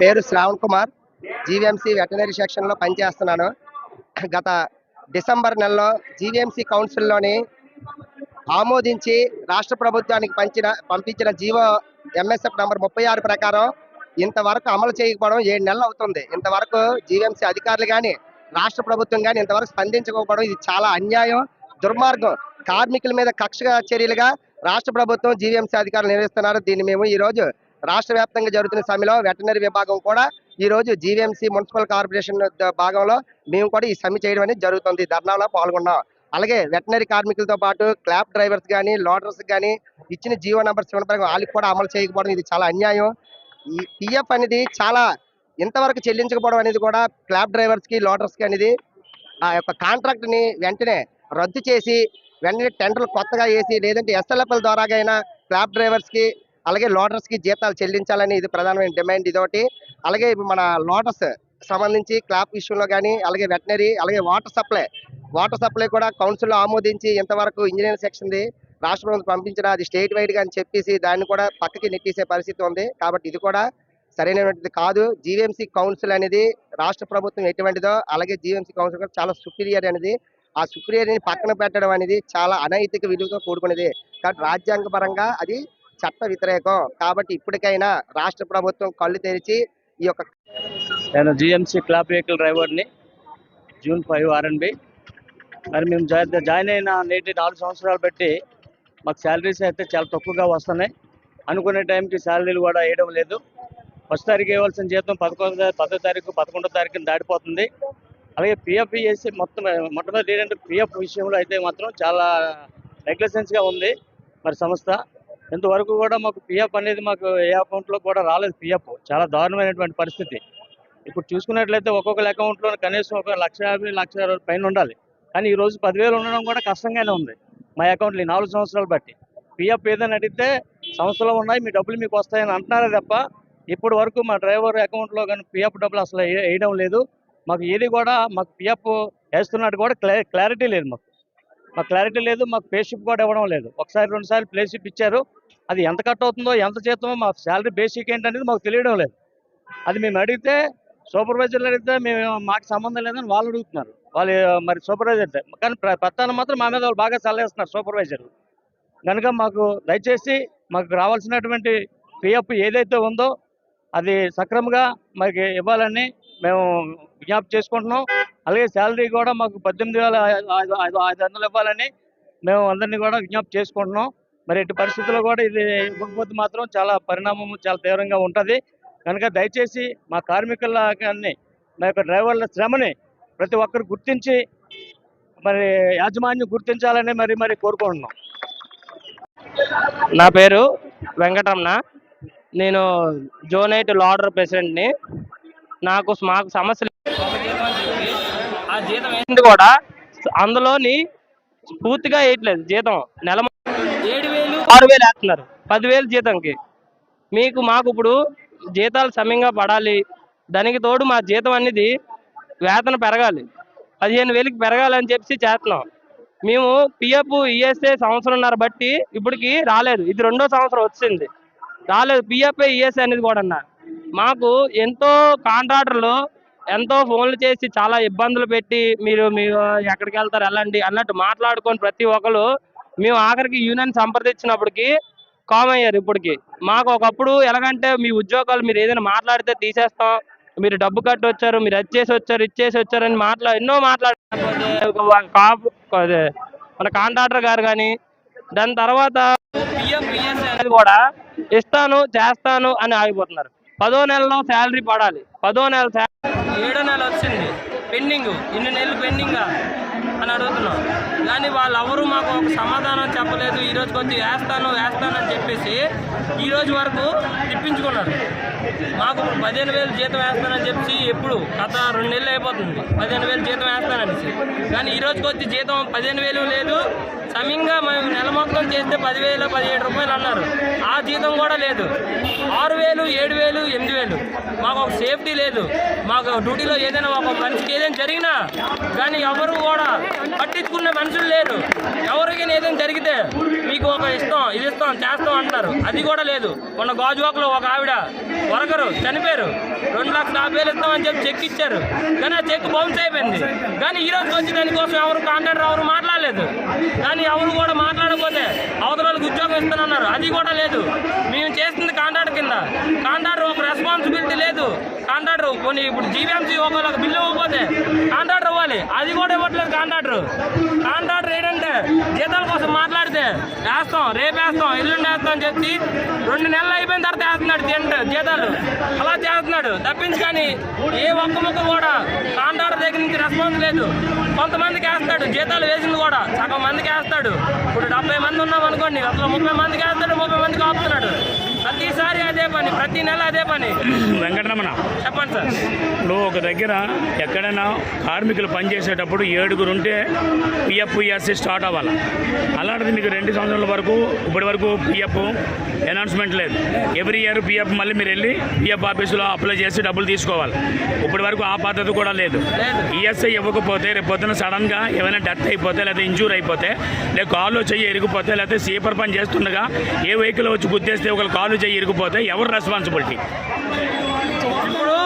పేరు Shravan Kumar. GVMC veterinary సెక్షన్లో పనిచేస్తున్నాను. గత డిసెంబర్ నెలలో జీవీఎంసీ కౌన్సిల్లోని ఆమోదించి రాష్ట్ర ప్రభుత్వానికి పంచిన పంపించిన జీవో ఎంఎస్ఎఫ్ నంబర్ ముప్పై ఆరు ప్రకారం ఇంతవరకు అమలు చేయకపోవడం ఏడు నెలలు అవుతుంది. ఇంతవరకు జీవీఎంసీ అధికారులు కానీ రాష్ట్ర ప్రభుత్వం కానీ ఇంతవరకు స్పందించకపోవడం ఇది చాలా అన్యాయం దుర్మార్గం. కార్మికుల మీద కక్ష చర్యలుగా రాష్ట్ర ప్రభుత్వం జీవీఎంసీ అధికారులు నిర్వహిస్తున్నారు. దీన్ని మేము ఈ రోజు రాష్ట్ర వ్యాప్తంగా జరుగుతున్న సమ్మెలో వెటనరీ విభాగం కూడా ఈ రోజు జీవీఎంసీ మున్సిపల్ కార్పొరేషన్ భాగంలో మేము కూడా ఈ సమ్మె చేయడం అనేది జరుగుతుంది. ధర్నాలో పాల్గొన్నాం. అలాగే వెటనరీ కార్మికులతో పాటు క్లాబ్ డ్రైవర్స్ కానీ లోడర్స్ కానీ ఇచ్చిన జీవో నంబర్ సెవెన్ వాళ్ళకి కూడా అమలు చేయకపోవడం ఇది చాలా అన్యాయం. ఈ పిఎఫ్ అనేది చాలా ఇంతవరకు చెల్లించకపోవడం అనేది కూడా క్లాబ్ డ్రైవర్స్కి లోటర్స్కి అనేది ఆ యొక్క కాంట్రాక్ట్ని వెంటనే రద్దు చేసి వెంటనే టెండర్లు కొత్తగా వేసి లేదంటే ఎస్ఎల్ఎఫ్ఎల్ ద్వారాగైనా క్లాబ్ డ్రైవర్స్కి అలాగే లోడర్స్కి జీతాలు చెల్లించాలని ఇది ప్రధానమైన డిమాండ్ ఇదొకటి. అలాగే మన లోటస్ సంబంధించి క్లాప్ విషయంలో కానీ అలాగే వెటనరీ అలాగే వాటర్ సప్లై వాటర్ సప్లై కూడా కౌన్సిల్లో ఆమోదించి ఇంతవరకు ఇంజనీరింగ్ సెక్షన్ది రాష్ట్ర ప్రభుత్వం పంపించిన అది స్టేట్ వైడ్గా అని చెప్పేసి దాన్ని కూడా పక్కకి నెట్టేసే పరిస్థితి ఉంది. కాబట్టి ఇది కూడా సరైనటువంటిది కాదు. జీవీఎంసీ కౌన్సిల్ అనేది రాష్ట్ర ప్రభుత్వం ఎటువంటిదో అలాగే జీవీఎంసీ కౌన్సిల్ కూడా చాలా సుపీరియర్ అనేది. ఆ సుపీరియర్ని పక్కన పెట్టడం అనేది చాలా అనైతిక విలువతో కూడుకునేది కాబట్టి రాజ్యాంగ పరంగా అది చట్ట వ్యతిరేకం కాబట్టి ఇప్పటికైనా రాష్ట్ర ప్రభుత్వం కళ్ళు తెరిచి ఈ యొక్క నేను జిఎంసీ క్లాప్ వెహికల్ డ్రైవర్ని జూన్ ఫైవ్ ఆర్ఎన్బి. మరి మేము జాయిన్ జాయిన్ అయిన నేటి నాలుగు సంవత్సరాలు బట్టి మాకు శాలరీస్ అయితే చాలా తక్కువగా వస్తున్నాయి. అనుకునే టైంకి శాలరీలు కూడా వేయడం లేదు. ఫస్ట్ తారీఖు ఇవ్వాల్సిన జీతం పదకొండు పదో తారీఖు పదకొండో తారీఖున దాటిపోతుంది. అలాగే పిఎఫ్ చేసి మొత్తం మొట్టమొదటి ఏంటంటే పిఎఫ్ విషయంలో అయితే మాత్రం చాలా నెగ్లెసెన్స్గా ఉంది. మరి సంస్థ ఇంతవరకు కూడా మాకు పిఎఫ్ అనేది మాకు ఏ అకౌంట్లో కూడా రాలేదు పిఎఫ్ చాలా దారుణమైనటువంటి పరిస్థితి. ఇప్పుడు చూసుకున్నట్లయితే ఒక్కొక్కరి అకౌంట్లో కనీసం ఒక లక్ష యాభై లక్ష అరవై పైన ఉండాలి. కానీ ఈ రోజు పదివేలు ఉండడం కూడా కష్టంగానే ఉంది. మా అకౌంట్లో నాలుగు సంవత్సరాలు బట్టి. పిఎఫ్ ఏదైనా అడిగితే సంస్థలు ఉన్నాయి మీ డబ్బులు మీకు వస్తాయని అంటున్నారే తప్ప ఇప్పటి వరకు మా డ్రైవర్ అకౌంట్లో కానీ పిఎఫ్ డబ్బులు అసలు వేయడం లేదు. మాకు ఏది కూడా మాకు పిఎఫ్ వేస్తున్నట్టు కూడా క్లారిటీ లేదు మాకు. మాకు క్లారిటీ లేదు మాకు పేషిప్ కూడా ఇవ్వడం లేదు. ఒకసారి రెండు సార్లు ప్లేషిప్ ఇచ్చారు. అది ఎంత కట్ అవుతుందో ఎంత చేస్తామో మా శాలరీ బేసిక్ ఏంటనేది మాకు తెలియడం లేదు. అది మేము అడిగితే సూపర్వైజర్లు అడిగితే మేము మాకు సంబంధం లేదని వాళ్ళు అడుగుతున్నారు. వాళ్ళు మరి సూపర్వైజర్ కానీ ప్ర- మాత్రం మా మీద వాళ్ళు బాగా చల్లేస్తున్నారు సూపర్వైజర్ కనుక మాకు దయచేసి మాకు రావాల్సినటువంటి పిఎఫ్ ఏదైతే ఉందో అది సక్రమంగా మాకు ఇవ్వాలని మేము విజ్ఞప్తి చేసుకుంటున్నాం. అలాగే శాలరీ కూడా మాకు పద్దెనిమిది వేల ఐదు ఐదు ఐదు ఐదు వందలు ఇవ్వాలని మేము అందరినీ కూడా విజ్ఞప్తి చేసుకుంటున్నాం. మరి ఎట్టి పరిస్థితుల్లో కూడా ఇది ఇవ్వకపోతే మాత్రం చాలా పరిణామం చాలా తీవ్రంగా ఉంటుంది. కనుక దయచేసి మా కార్మికుల కానీ మా యొక్క డ్రైవర్ల శ్రమని ప్రతి ఒక్కరు గుర్తించి మరి యాజమాన్యం గుర్తించాలని మరి మరి కోరుకుంటున్నాం. నా పేరు వెంకటరమణ. నేను జోన్ ఎయిట్ లాడర్ ప్రెసిడెంట్ని. నాకు మాకు సమస్యలు ఆ జీతం ఏంటి కూడా అందులోని పూర్తిగా వేయట్లేదు జీతం. నెల ఆరు వేలు వేస్తున్నారు పదివేలు జీతంకి. మీకు మాకు ఇప్పుడు జీతాలు సమయంగా పడాలి. దానికి తోడు మా జీతం అనేది వేతన పెరగాలి. పదిహేను వేలకి పెరగాలని చెప్పి చేస్తున్నాం. మేము పిఎఫ్ ఈఎస్ఏ సంవత్సరంన్నర బట్టి ఇప్పటికి రాలేదు. ఇది రెండో సంవత్సరం వచ్చింది. రాలేదు. పిఎఫ్ ఈఎస్ఏ అనేది కూడా అన్న మాకు ఎంతో కాంట్రాక్టర్లు ఎంతో ఫోన్లు చేసి చాలా ఇబ్బందులు పెట్టి మీరు మీరు ఎక్కడికి వెళ్తారు వెళ్ళండి అన్నట్టు మాట్లాడుకొని ప్రతి ఒక్కరు మేము ఆఖరికి యూనియన్ సంప్రదించినప్పటికి కామ్ అయ్యారు ఇప్పటికి. మాకు ఒకప్పుడు ఎలాగంటే మీ ఉద్యోగాలు మీరు ఏదైనా మాట్లాడితే తీసేస్తాం మీరు డబ్బు కట్టి వచ్చారు మీరు అది చేసి వచ్చారు ఇచ్చేసి వచ్చారు అని మాట్లా ఎన్నో మాట్లాడారు కాపు అదే మన కాంట్రాక్టర్ గారు కానీ దాని తర్వాత అనేది కూడా ఇస్తాను చేస్తాను అని ఆగిపోతున్నారు. పదో నెలలో శాలరీ పడాలి. పదో నెల ఏడో నెల వచ్చింది. పెండింగ్. ఇన్ని నెలలు పెండింగ్. అని అడుగుతున్నాం కానీ వాళ్ళు ఎవరు మాకు ఒక సమాధానం చెప్పలేదు. ఈరోజు రోజుకి వచ్చి వేస్తాను వేస్తాను అని చెప్పేసి ఈరోజు వరకు తిప్పించుకున్నారు మాకు ఇప్పుడు పదిహేను వేలు జీతం వేస్తానని చెప్పి ఎప్పుడు గత రెండు నెలలు అయిపోతుంది. పదిహేను వేలు జీతం వేస్తాననేసి. కానీ ఈ రోజుకి వచ్చి జీతం పదిహేను వేలు లేదు. సమయంగా మేము నెల మొత్తం చేస్తే పదివేలు పదిహేడు రూపాయలు అన్నారు. ఆ జీతం కూడా లేదు. ఆరు వేలు ఏడు వేలు ఎనిమిది వేలు. మాకు ఒక సేఫ్టీ లేదు. మాకు డ్యూటీలో ఏదైనా ఒక మనిషికి ఏదైనా జరిగినా కానీ ఎవరు కూడా పట్టించుకునే మనుషులు లేరు. ఎవరికి ఏదైనా జరిగితే మీకు ఒక ఇష్టం ఇది ఇస్తాం చేస్తాం అంటారు. అది కూడా లేదు. మొన్న గాజువాకలో ఒక ఆవిడ వరకరు చనిపోయారు. రెండు లక్షల యాభై వేలు ఇస్తామని చెప్పి చెక్ ఇచ్చారు. కానీ ఆ చెక్ బౌన్స్ అయిపోయింది. కానీ ఈ రోజు వచ్చి దానికోసం ఎవరు కాంట్రాక్టర్ ఎవరు మాట్లాడలేదు. కానీ ఎవరు కూడా మాట్లాడకపోతే అవతల ఉద్యోగం ఇస్తానన్నారు. అది కూడా లేదు. మేము చేస్తుంది కాంట్రాక్ట్ కింద. కాంట్రాక్టర్ ఒక రెస్పాన్సిబిలిటీ లేదు. కాంట్రాక్టర్ కొన్ని ఇప్పుడు జీవీఎంసీ ఒకళ్ళకి బిల్లు ఇవ్వకపోతే కాంట్రాక్టర్ ఇవ్వాలి. అది కూడా ఇవ్వట్లేదు. కాంట్రాక్టర్ కాంట్రాక్టర్ ఏంటంటే జీతాల కోసం మాట్లాడితే వేస్తాం రేపు వేస్తాం ఎల్లుండి వేస్తాం అని చెప్పి రెండు నెలలు అయిపోయిన తర్వాత వేస్తున్నాడు తింటే జీతాలు అలా చేస్తున్నాడు. తప్పించి కానీ ఏ ఒక్క ముక్క కూడా కాంట్రాక్టర్ దగ్గర నుంచి రెస్పాన్స్ లేదు. కొంతమందికి వేస్తాడు జీతాలు వేసింది కూడా సగం మందికి వేస్తాడు. ఇప్పుడు డెబ్బై మంది ఉన్నాం అనుకోండి అసలు ముప్పై మందికి వేస్తాడు ముప్పై మందికి ఆపుతున్నాడు. ప్రతిసారి అదే పని ప్రతి నెల అదే పని. వెంకటరమణ చెప్పండి సార్. నువ్వు ఒక దగ్గర ఎక్కడైనా కార్మికులు పనిచేసేటప్పుడు ఏడుగురు ఉంటే పిఎఫ్ పిఎస్సి స్టార్ట్ అవ్వాలి. అలాంటిది మీకు రెండు సంవత్సరాల వరకు ఇప్పటి వరకు పిఎఫ్ అనౌన్స్మెంట్ లేదు. ఎవ్రీ ఇయర్ పిఎఫ్ మళ్ళీ మీరు వెళ్ళి పిఎఫ్ ఆఫీసులో అప్లై చేసి డబ్బులు తీసుకోవాలి. ఇప్పటి వరకు ఆ పద్ధతి కూడా లేదు. ఈఎస్ఐ ఇవ్వకపోతే రేపు పొద్దున సడన్గా ఏమైనా డెత్ అయిపోతే లేదా ఇంజూర్ అయిపోతే లేదా కాళ్ళు చెయ్యి ఇరిగిపోతే లేకపోతే సీపర్ పని చేస్తుండగా ఏ వెహికల్ వచ్చి గుద్దేస్తే ఒకరు కాళ్ళు చెయ్యి ఇరిగిపోతే ఎవరు రెస్పాన్సిబిలిటీ ఇప్పుడు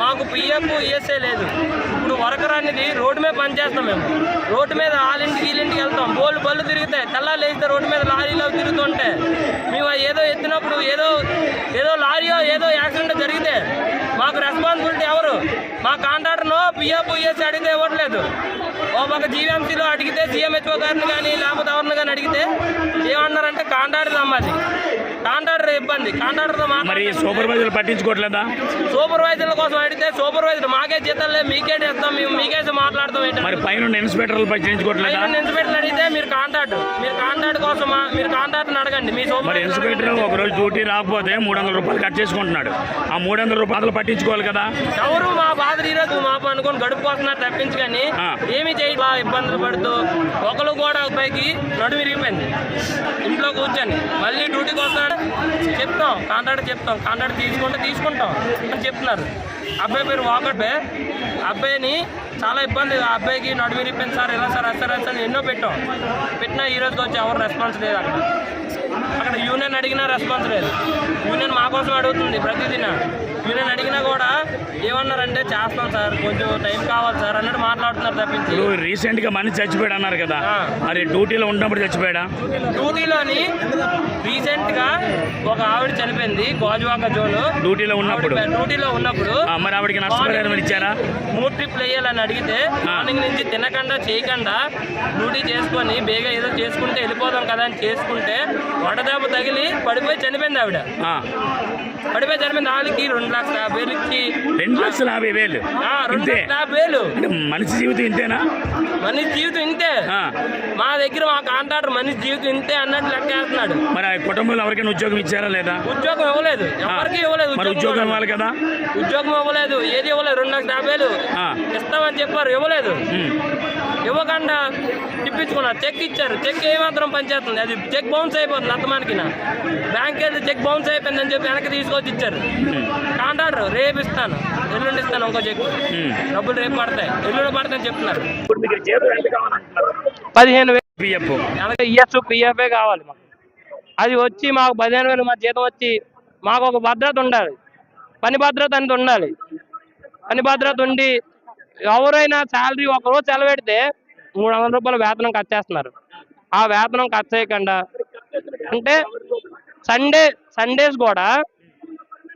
మాకు పిఎఫ్ ఈఎస్ఐ లేదు. ఇప్పుడు వర్కర్ అనేది రోడ్డు మీద పని చేస్తాం మేము. రోడ్డు మీద ఆలింటికి వీళ్ళింటికి వెళ్తాం. బోళ్ళు బళ్ళు తిరుగుతాయి. తెల్లాలు వేస్తే రోడ్డు మీద లారీలో తిరుగుతుంటే మేము ఏదో ఎత్తినప్పుడు ఏదో ఏదో లారీయో ఏదో యాక్సిడెంట్ జరిగితే మాకు రెస్పాన్సిబిలిటీ ఎవరు? మా కాంట్రాక్టర్ను పిఎఫ్ ఈఎస్ఐ అడిగితే ఇవ్వట్లేదు. ఓ పక్క జీవీఎంసీలో అడిగితే సీఎంహెచ్ఓ గారిని కానీ లేకపోతే ఎవరిని కానీ అడిగితే ఏమన్నారంటే కాంట్రాక్టర్ అమ్మాలి కాంట్రాక్టర్ ఇబ్బంది. కాంట్రాక్టర్తో మరి సూపర్వైజర్లు పట్టించుకోవట్లేదా? సూపర్వైజర్ల కోసం అడిగితే సూపర్వైజర్ మాకే జీతాలు మీకే చేస్తాం మేము మీకేసి మాట్లాడతాం మరి పైన ఇన్స్పెక్టర్లు పట్టించుకోవట్లేదా పైన ఇన్స్పెక్టర్ అడిగితే మీరు కాంటాక్ట్ మీరు కాంటాక్ట్ కోసం మీరు కాంటాక్ట్ అడగండి మీ మరి సూపర్వైజర్ ఇన్స్పెక్టర్ ఒక రోజు డ్యూటీ రాకపోతే మూడు వందల రూపాయలు కట్ చేసుకుంటున్నాడు. ఆ మూడు వందల రూపాయలు పట్టించుకోవాలి కదా? ఎవరు మా బాధ ఈరోజు మాపు అనుకొని గడుపుకొస్తున్నారు తప్పించి కానీ. ఏమీ చేయట్లా ఇబ్బందులు పడుతూ ఒకరు కూడా పైకి నడుము విరిగిపోయింది. ఇంట్లో కూర్చొని మళ్ళీ డ్యూటీకి కాంట్రాక్ట్ చెప్తాం కాంట్రాక్ట్ చెప్తాం. కాంట్రాక్ట్ తీసుకుంటే తీసుకుంటాం అని చెప్తున్నారు. అబ్బాయి పేరు వాకట్పే అబ్బాయిని చాలా ఇబ్బంది. ఆ అబ్బాయికి నడుము విరిపోయింది సార్ ఎలా సార్ సార్ అని ఎన్నో పెట్టాం. పెట్టినా ఈ రోజుకి వచ్చి ఎవరు రెస్పాన్స్ లేదు అక్కడ. అక్కడ యూనియన్ అడిగినా రెస్పాన్స్ లేదు. యూనియన్ మా కోసం అడుగుతుంది ప్రతిదిన. యూనియన్ అడిగినా కూడా ఏమన్నారంటే చేస్తాం సార్ కొంచెం టైం కావాలి సార్ అన్నట్టు మాట్లాడుతున్నారు తప్పించి. ఇప్పుడు రీసెంట్గా మనిషి చచ్చిపోయాడు అన్నారు కదా. మరి డ్యూటీలో ఉన్నప్పుడు చచ్చిపోయాడా? డ్యూటీలోని రీసెంట్గా ఒక ఆవిడ చనిపోయింది గోజువాక జోన్. డ్యూటీలో ఉన్నప్పుడు? డ్యూటీలో ఉన్నప్పుడు ఆ, మరి ఆవిడకి నష్టపరిహారం ఇచ్చారా? మూడు ట్రిప్లు వేయాలని అడిగితే మార్నింగ్ నుంచి తినకుండా చేయకుండా డ్యూటీ చేసుకొని బేగ ఏదో చేసుకుంటే వెళ్ళిపోదాం కదా అని చేసుకుంటే వడదెబ్బ తగిలి పడిపోయి చనిపోయింది ఆవిడ. ఆ, పడిపోయి చనిపోయింది ఆవిడకి రెండు లక్షల యాభై వేలు ఇచ్చి రెండు లక్షల యాభై వేలు. ఆ, రెండు ఇంతే. లక్షల యాభై వేలు. అంటే మనిషి జీవితం ఇంతేనా? మనిషి జీవితం ఇంతే. ఆ, మా దగ్గర మా కాంట్రాక్టర్ మనిషి జీవితం ఇంతే అన్నట్టు లెక్క వేస్తున్నాడు మరి ఆ కుటుంబంలో ఎవరికైనా ఉద్యోగం ఇచ్చారా లేదా? ఉద్యోగం ఇవ్వలేదు. ఆ, ఎవరికి ఇవ్వలేదు మరి ఉద్యోగం ఇవ్వాలి కదా? ఉద్యోగం ఇవ్వలేదు. ఏది ఇవ్వలేదు? రెండు లక్షల యాభై వేలు. ఆ, ఇస్తామని చెప్పారు. ఇవ్వలేదు. ఉమ్. ఇవ్వకుండా తిప్పించుకున్నారు చెక్ ఇచ్చారు. చెక్ ఏమాత్రం పనిచేస్తుంది అది చెక్ బౌన్స్ అయిపోతుంది అత్తమానికి బ్యాంక్ వెళ్తే చెక్ బౌన్స్ అయిపోయిందని చెప్పి వెనక్కి తీసుకొచ్చి ఇచ్చారు. కాంట్రాక్టర్ రేపు ఇస్తాను. ఎల్లుండి ఇస్తాను ఇంకో చెక్. డబ్బులు రేపు పడతాయి. ఎల్లుండి పడతాయని చెప్తున్నారు. ఇప్పుడు మీకు జీతం ఎంత కావాలంటున్నారు? పదిహేను వేలు. పిఎఫ్ వెనక ఇయర్స్ పిఎఫ్ఏ కావాలి మాకు. అది వచ్చి మాకు పదిహేను వేలు మా జీతం వచ్చి మాకు ఒక భద్రత ఉండాలి. పని భద్రత అనేది ఉండాలి. పని భద్రత ఉండి ఎవరైనా శాలరీ ఒక రోజు సెలవెడితే మూడు వందల రూపాయల వేతనం కట్ చేస్తున్నారు. ఆ వేతనం కట్ చేయకుండా అంటే సండే సండేస్ కూడా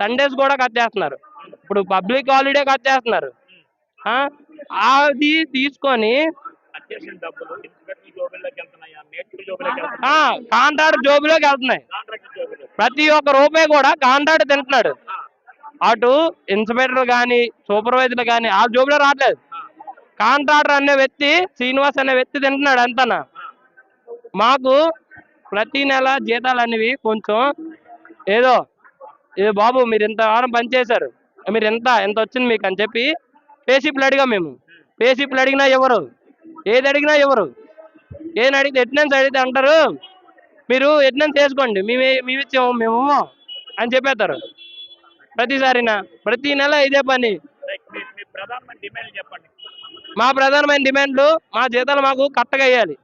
సండేస్ కూడా కట్ చేస్తున్నారు. ఇప్పుడు పబ్లిక్ హాలిడే కట్ చేస్తున్నారు. అది తీసుకొని కాంట్రాక్ట్ జోబులోకి వెళ్తున్నాయి. ప్రతి ఒక్క రూపాయి కూడా కాంట్రాక్ట్ తింటున్నాడు. అటు ఇన్స్పెక్టర్ కానీ సూపర్వైజర్ కానీ ఆ జోబులో రావట్లేదు. కాంట్రాక్టర్ అనే వ్యక్తి శ్రీనివాస్ అనే వ్యక్తి తింటున్నాడు అంతనా? మాకు ప్రతి నెల జీతాలు అనేవి కొంచెం ఏదో ఏదో బాబు మీరు ఇంత వారం పని చేశారు మీరు ఎంత ఎంత వచ్చింది మీకు అని చెప్పి పేషిప్లు అడిగాం మేము. పేషిప్లు అడిగినా ఎవరు? ఏది అడిగినా ఎవరు? ఏది అడిగితే ఎట్నెన్స్ అడిగితే అంటారు. మీరు ఎట్నెన్స్ వేసుకోండి మేమే మేమిచ్చాము మేము అని చెప్పేస్తారు. ప్రతిసారినా ప్రతి నెల ఇదే పని. మీ ప్రధానమైన డిమాండ్లు మా జీతాలు మాకు కరెక్ట్గా వేయాలి